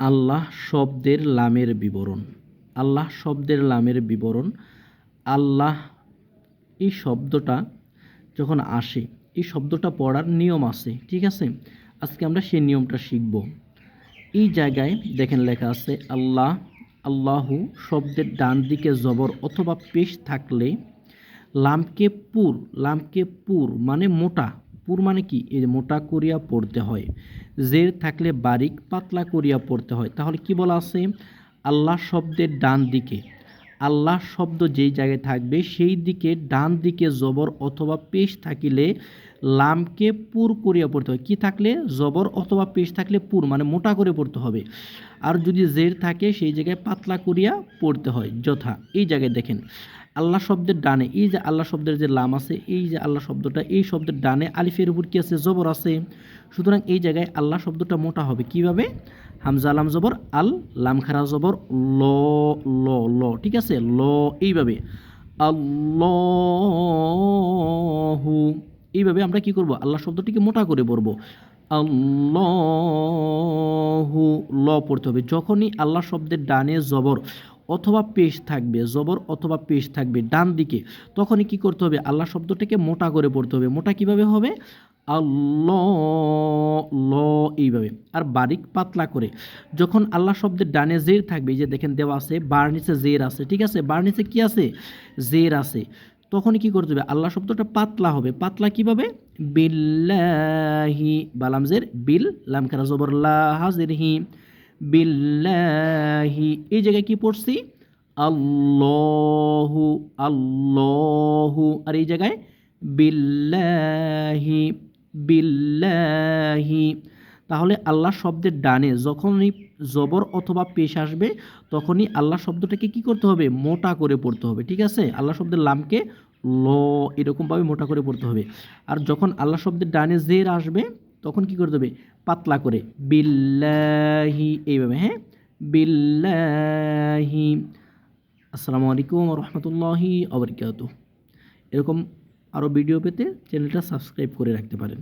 আল্লাহ শব্দের লামের বিবরণ। আল্লাহ শব্দের লামের বিবরণ। আল্লাহ এই শব্দটা যখন আসে, এই শব্দটা পড়ার নিয়ম আছে, ঠিক আছে? আজকে আমরা সেই নিয়মটা শিখব। এই জায়গায় দেখেন লেখা আছে, আল্লাহ, আল্লাহু শব্দের ডান দিকে জবর অথবা পেশ থাকলে, লামকে পুর লামকে পুর মানে মোটা পুর মানে কি? এই যে মোটা করিয়া পড়তে হয়। জের থাকলে বারিক, পাতলা করিয়া পড়তে হয়। তাহলে কি বলা আছে? আল্লাহ শব্দের ডান দিকে। আল্লাহ শব্দ যেই জায়গায় থাকবে, সেই দিকে ডান দিকে জবর অথবা পেশ থাকিলে লামকে পুর করিয়া পড়তে হয়। কি থাকলে? জবর অথবা পেশ থাকলে পুর মানে মোটা করে পড়তে হবে। আর যদি জের থাকে, সেই জায়গায় পাতলা করিয়া পড়তে হয়, যথা। এই জায়গায় দেখেন। আল্লাহ শব্দের ডানে, এই যে আল্লাহ শব্দের যে লাম আছে, এই যে আল্লাহ শব্দটা, এই শব্দের ডানে আলিফের উপর কি আছে? জবর আছে। সুতরাং এই জায়গায় আল্লাহ শব্দটা মোটা হবে। কীভাবে? হামজা আলাম জবর, আল, লাম, খারা, জবর, ল ল ল, ঠিক আছে? ল, এইভাবে। আল্লাহু, এইভাবে আমরা কি করব? আল্লাহ শব্দটিকে মোটা করে পড়ব। আল্লাহু, ল পড়তে হবে। যখনই আল্লাহ শব্দের ডানে জবর অথবা পেশ থাকবে, জবর অথবা পেশ থাকবে ডান দিকে, তখনই কি করতে হবে? আল্লাহ শব্দটাকে মোটা করে পড়তে হবে। মোটা কীভাবে হবে? আল্লাহ ল এইভাবে। আর বারিক পাতলা করে। যখন আল্লাহ শব্দের ডানে জের থাকবে যে দেখেন দেওয়া আছে, বার নিচে জের আছে, ঠিক আছে? বার নিচে কি আছে? জের আছে। তখনই কি করতে হবে? আল্লাহ শব্দটা পাতলা হবে। পাতলা কীভাবে? বিল্লাহি, বালাম জের, বিল লামখারা জবর লা হি বিল্লাহি এই জায়গায় কি পড়ছি? আল্লাহু আল্লাহু। আর এই জায়গায় বিল্লাহি বিল্লাহি। তাহলে আল্লাহ শব্দের ডানে যখনই জবর অথবা পেশ আসবে, তখনই আল্লাহ শব্দটাকে কি করতে হবে? মোটা করে পড়তে হবে, ঠিক আছে? আল্লাহ শব্দের লামকে ল এরকমভাবে মোটা করে পড়তে হবে। আর যখন আল্লাহ শব্দের ডানে জের আসবে তখন কি করতে হবে পাতলা করে। বিল্লাহি, এইভাবে হ্যাঁ? বিল্লাহি। আসসালামু আলাইকুম রহমতুল্লাহি আবরকাত এরকম আরও ভিডিও পেতে চ্যানেলটা সাবস্ক্রাইব করে রাখতে পারেন।